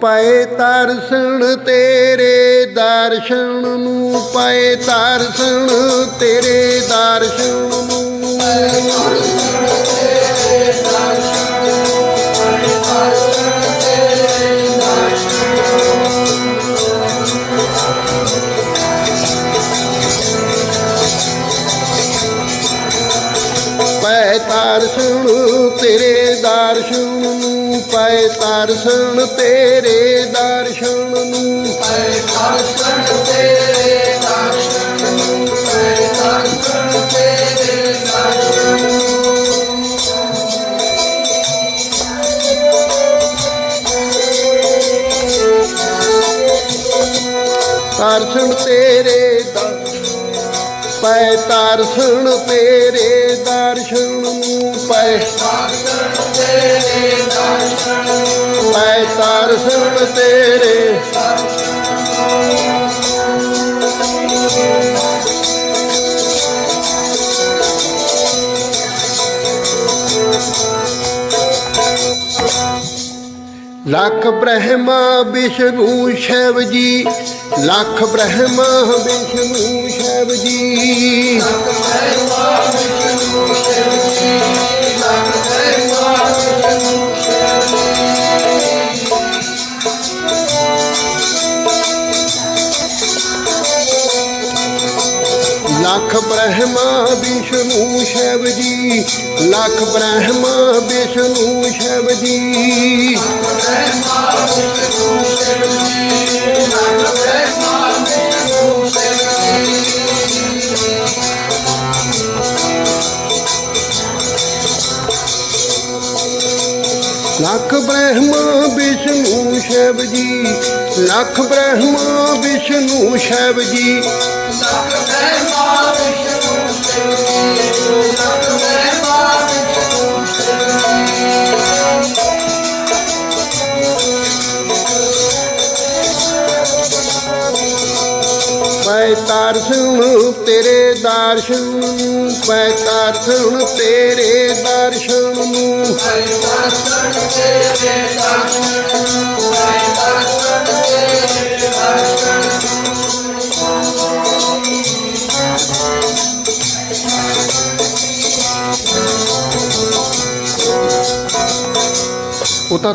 ਪਏ ਤਰਸਣ ਤੇਰੇ ਦਰਸ਼ਨ ਨੂੰ ਪਏ ਤਰਸਣ ਤੇਰੇ ਦਰਸ਼ਨ ਨੂੰ ਪੈ ਤਰਸਣ ਤੇਰੇ ਦਰਸ਼ਨ ਨੂੰ ਪੈ ਤਰਸਣ ਤੇਰੇ ਦਰਸ਼ਨ ਨੂੰ ਤਰਸਣ ਤੇਰੇ ਦਰਸ਼ਨ ਦਰ- ਪੈ ਤਰਸਣ ਤੇਰੇ ਦਰਸ਼ਨ ਨੂੰ ਪੈ ਪੈ ਤਰਸਣ ਤੇਰੇ। ਲੱਖ ਬ੍ਰਹਮਾ ਵਿਸ਼ਨੂੰ ਸ਼ਿਵ ਜੀ, ਲੱਖ ਬ੍ਰਹਮਾ ਵਿਸ਼ਨੂੰ ਸ਼ਿਵ ਜੀ। ਲੱਖ ਬ੍ਰਹਮਾ ਵਿਸ਼ਨੂੰ ਸ਼ਿਵ ਜੀ, ਲੱਖ ਬ੍ਰਹਮਾ ਵਿਸ਼ਨੂੰ ਸ਼ਿਵ ਜੀ। ਲੱਖ ਬ੍ਰਹਮਾ ਵਿਸ਼ਨੂੰ ਸ਼ਿਵ ਜੀ, ਲੱਖ ਬ੍ਰਹਮਾ ਵਿਸ਼ਨੂੰ ਸ਼ਿਵ ਜੀ। ਪੈ ਤਰਸਣ ਤੇਰੇ ਦਰਸ਼ਨ ਨੂੰ ਪੈ ਤਰਸਣ ਤੇਰੇ ਦਰਸ਼ਨ ਨੂੰ ਪੈ ਤਰਸਣ ਤੇਰੇ ਦਰਸ਼ਨ ਨੂੰ ਪੈ ਤਰਸਣ ਤੇਰੇ ਦਰਸ਼ਨ। ਉਹ ਤਾਂ